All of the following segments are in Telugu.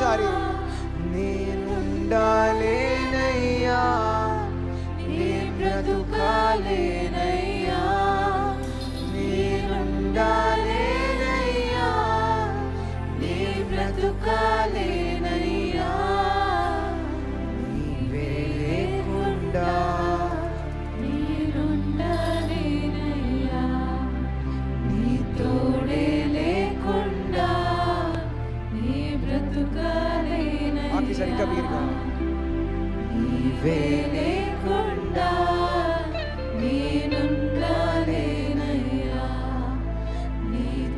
ఒకసారి నేనుండాలేనయ్యా నే బ్రతుకాలే ఆఖరి ఇంకా బిగిరిగా నీవే లేకుండా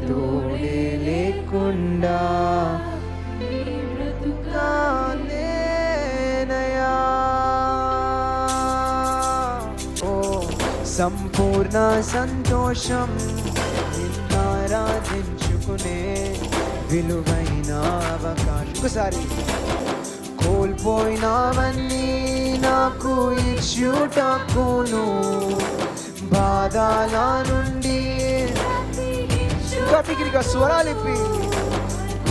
తోడే లేకుండా సంపూర్ణ సంతోషం నిన్నారాధించుకునే విలువైన అవకాశం. ఒకసారి కోల్పోయినావన్నీ నాకు ఇచ్చుటకును. బాధల నుండి కటికిరిగా బిగిరిగా స్వరాలిప్పి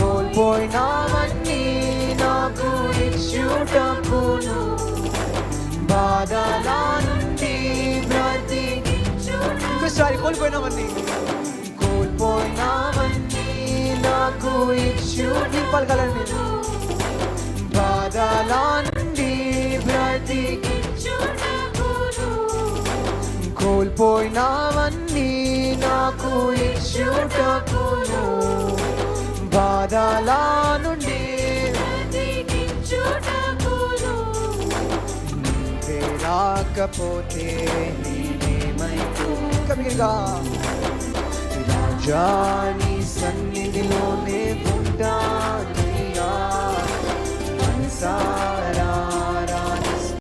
కోల్పోయినావన్నీ నాకు ఇచ్చుటకును. బాధల నుండి ప్రతి ఒకసారి కోల్పోయినావన్నీ కోల్పోయినావన్నీ. నాకు ఇచ్చు నింపగలండి బాధల నుండి బ్రతి కోల్పోయినావన్నీ నాకు ఇచ్చుటకును బాధల నుండి రాకపోతే నేనేమైపో కబీర్గా రాజా సన్నిధిలోనే